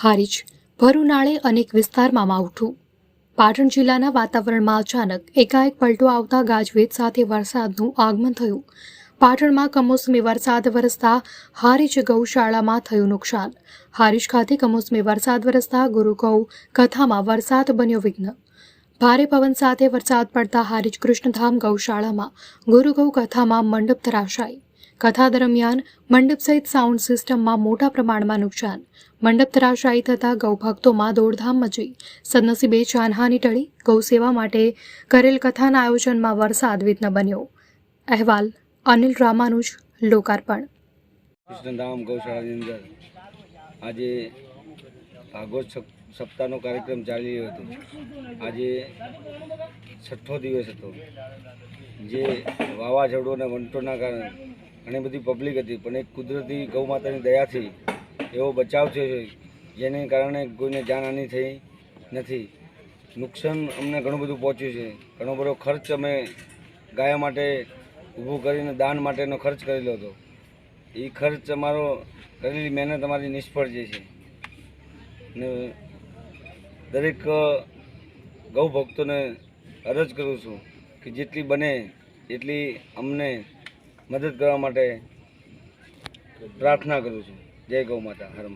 હારીજ ભર ઉનાળે અનેક વિસ્તારમાં માવઠું પાટણ જિલ્લાના વાતાવરણમાં અચાનક એકાએક પલટો આવતા ગાજવીજ સાથે વરસાદનું આગમન થયું. પાટણમાં કમોસમી વરસાદ વરસતા હારીજ ગૌશાળામાં થયું નુકસાન. હારીજ ખાતે કમોસમી વરસાદ વરસતા ગુરુગૌ કથામાં વરસાદ બન્યો વિઘ્ન. ભારે પવન સાથે વરસાદ પડતા હારીજ કૃષ્ણધામ ગૌશાળામાં ગુરુગૌ કથામાં મંડપ ધરાશાયી. કથા દરમિયાન મંડપ સહિત સાઉન્ડ સિસ્ટમમાં મોટા પ્રમાણમાં નુકસાન. મંડપ ધરાશાયી થતાં ગૌભક્તોમાં દોડધામ મચી. સદનસીબે જાનહાની ટળી ગૌસેવા માટે કરેલ કથાના આયોજનમાં વરસાદ વિઘ્ન બન્યો. અહેવાલ અનિલ રામાનુજ, લોકાર્પણ. કૃષ્ણધામ ગૌશાળાની અંદર આજે ભાગવત સપ- સપ્તાહનો કાર્યક્રમ ચાલી રહ્યો હતો. આજે છઠ્ઠો દિવસ હતો. જે વાવાઝોડું અને વંટોના કારણે ઘણી બધી પબ્લિક હતી. પણ એક કુદરતી ગૌ માતાની દયાથી એવો બચાવ થયો છે, જેને કારણે કોઈને જાનહાનિ થઈ નથી. નુકસાન અમને ઘણું બધું પહોંચ્યું છે. ઘણો બધો ખર્ચ અમે ગાયા માટે ઊભું કરીને દાન માટેનો ખર્ચ કરેલો હતો. એ ખર્ચ અમારો કરેલી મહેનત અમારી નિષ્ફળ જાય છે. ને દરેક ગૌ ભક્તોને અરજ કરું છું કે જેટલી બને એટલી અમને મદદ કરવા માટે પ્રાર્થના કરું છું. જય ગૌ માતા હરમ